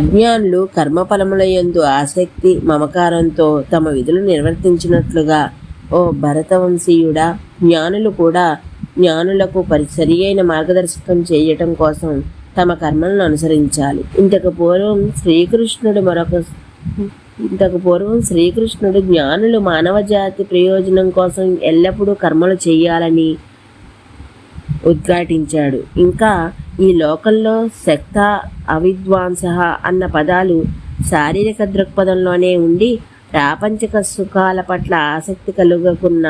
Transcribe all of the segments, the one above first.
అజ్ఞానులు కర్మ ఫలముల యందు ఆసక్తి మమకారంతో తమ విధులు నిర్వర్తించినట్లుగా ఓ భరతవంశీయుడ జ్ఞానులు కూడా జ్ఞానులకు పరి సరియైన మార్గదర్శకం చేయటం కోసం తమ కర్మలను అనుసరించాలి. ఇంతకు పూర్వం శ్రీకృష్ణుడు మరొక ఇంతకు పూర్వం శ్రీకృష్ణుడు జ్ఞానులు మానవ జాతి ప్రయోజనం కోసం ఎల్లప్పుడూ కర్మలు చేయాలని ఉద్ఘాటించాడు. ఇంకా ఈ లోకంలో శక్త అవిద్వాంస అన్న పదాలు శారీరక దృక్పథంలోనే ఉండి ప్రాపంచిక సుఖాల పట్ల ఆసక్తి కలుగకున్న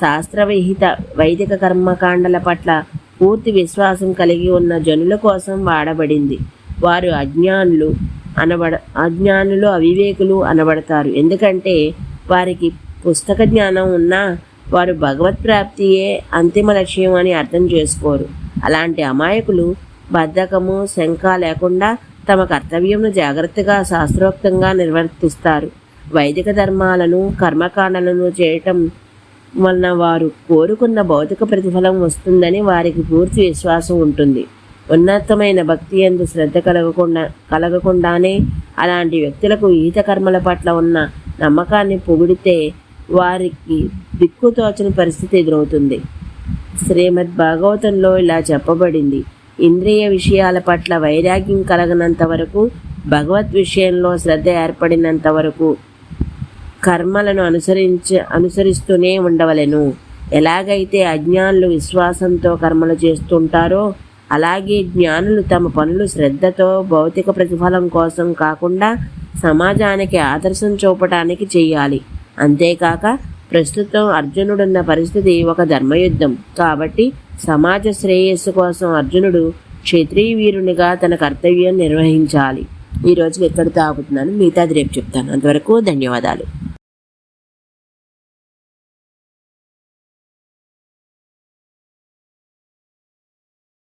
శాస్త్రవిహిత వైదిక కర్మకాండల పట్ల పూర్తి విశ్వాసం కలిగి ఉన్న జనుల కోసం వాడబడింది. వారు అజ్ఞానులు అనబడ అజ్ఞానులు అవివేకులు అనబడతారు. ఎందుకంటే వారికి పుస్తక జ్ఞానం ఉన్నా వారు భగవత్ ప్రాప్తియే అంతిమ లక్ష్యం అని అర్థం చేసుకోరు. అలాంటి అమాయకులు బద్ధకము శంక లేకుండా తమ కర్తవ్యంను జాగ్రత్తగా శాస్త్రోక్తంగా నిర్వర్తిస్తారు. వైదిక ధర్మాలను కర్మకాండలను చేయటం వలన వారు కోరుకున్న భౌతిక ప్రతిఫలం వస్తుందని వారికి పూర్తి విశ్వాసం ఉంటుంది. ఉన్నతమైన భక్తి ఎందు శ్రద్ధ కలగకుండా కలగకుండానే అలాంటి వ్యక్తులకు ఈత కర్మల పట్ల ఉన్న నమ్మకాన్ని పొగిడితే వారికి దిక్కుతోచని పరిస్థితి ఎదురవుతుంది. శ్రీమద్ భాగవతంలో ఇలా చెప్పబడింది. ఇంద్రియ విషయాల పట్ల వైరాగ్యం కలగనంత వరకు భగవత్ విషయంలో శ్రద్ధ ఏర్పడినంత వరకు కర్మలను అనుసరించ అనుసరిస్తూనే ఉండవలెను. ఎలాగైతే అజ్ఞానులు విశ్వాసంతో కర్మలు చేస్తుంటారో అలాగే జ్ఞానులు తమ పనులు శ్రద్ధతో భౌతిక ప్రతిఫలం కోసం కాకుండా సమాజానికి ఆదర్శం చూపటానికి చేయాలి. అంతేకాక ప్రస్తుతం అర్జునుడున్న పరిస్థితి ఒక ధర్మయుద్ధం. కాబట్టి సమాజ శ్రేయస్సు కోసం అర్జునుడు క్షత్రియ వీరునిగా తన కర్తవ్యం నిర్వహించాలి. ఈ రోజు ఎక్కడితో ఆపుతున్నాను మిగతాది రేపు చెప్తాను. అంతవరకు ధన్యవాదాలు.